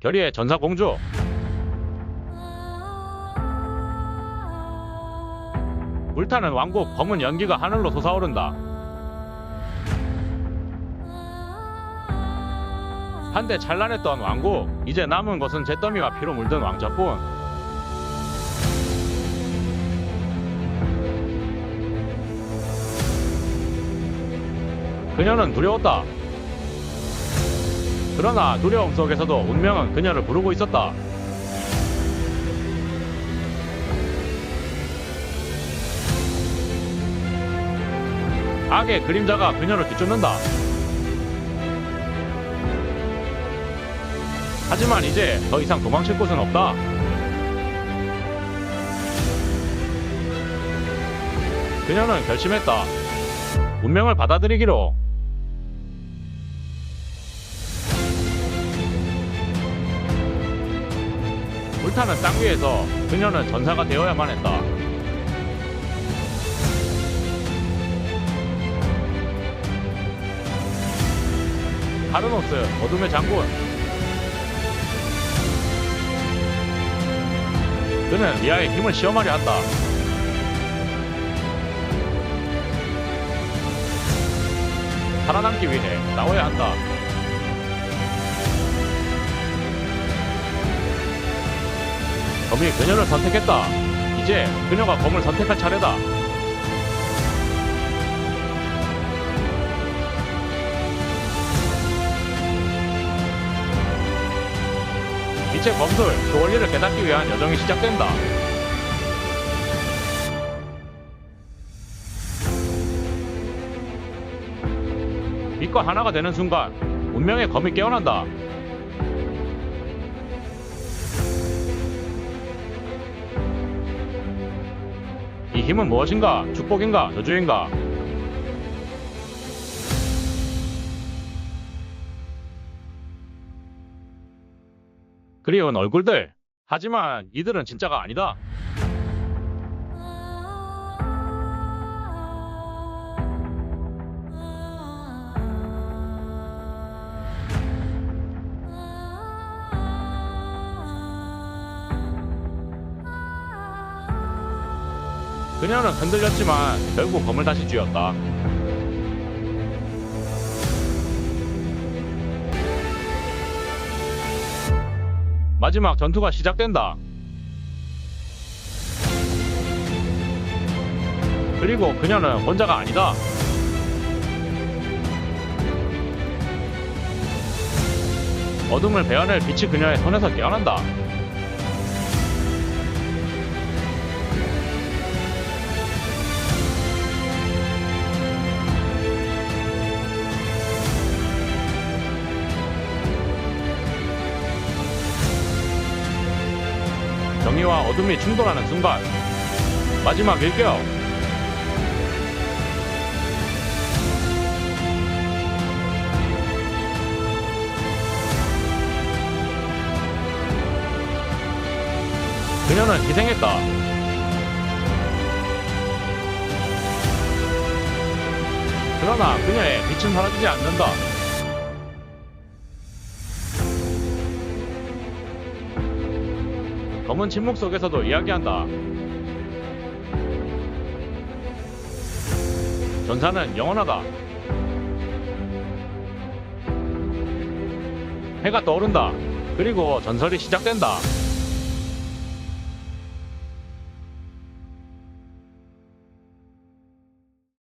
결의의 전사공주 불타는 왕국 검은 연기가 하늘로 솟아오른다. 한때 찬란했던 왕국 이제 남은 것은 잿더미와 피로 물든 왕자뿐 그녀는 두려웠다. 그러나 두려움 속에서도 운명은 그녀를 부르고 있었다. 악의 그림자가 그녀를 뒤쫓는다. 하지만 이제 더 이상 도망칠 곳은 없다. 그녀는 결심했다. 운명을 받아들이기로. 불타는 땅 위에서 그녀는 전사가 되어야만 했다. 카르노스 어둠의 장군 그는 리아의 힘을 시험하려 한다. 살아남기 위해 싸워야 한다. 검이 그녀를 선택했다. 이제 그녀가 검을 선택할 차례다. 빛의 검술, 그 원리를 깨닫기 위한 여정이 시작된다. 빛과 하나가 되는 순간 운명의 검이 깨어난다. 이 힘은 무엇인가? 축복인가? 저주인가? 그리운 얼굴들. 하지만 이들은 진짜가 아니다. 그녀는 흔들렸지만 결국 검을 다시 쥐었다. 마지막 전투가 시작된다. 그리고 그녀는 혼자가 아니다. 어둠을 베어낼 빛이 그녀의 손에서 깨어난다. 정의와 어둠이 충돌하는 순간 마지막 일격 그녀는 희생했다. 그러나 그녀의 빛은 사라지지 않는다. 검은 침묵 속에서도 이야기한다. 전사는 영원하다. 해가 떠오른다. 그리고 전설이 시작된다.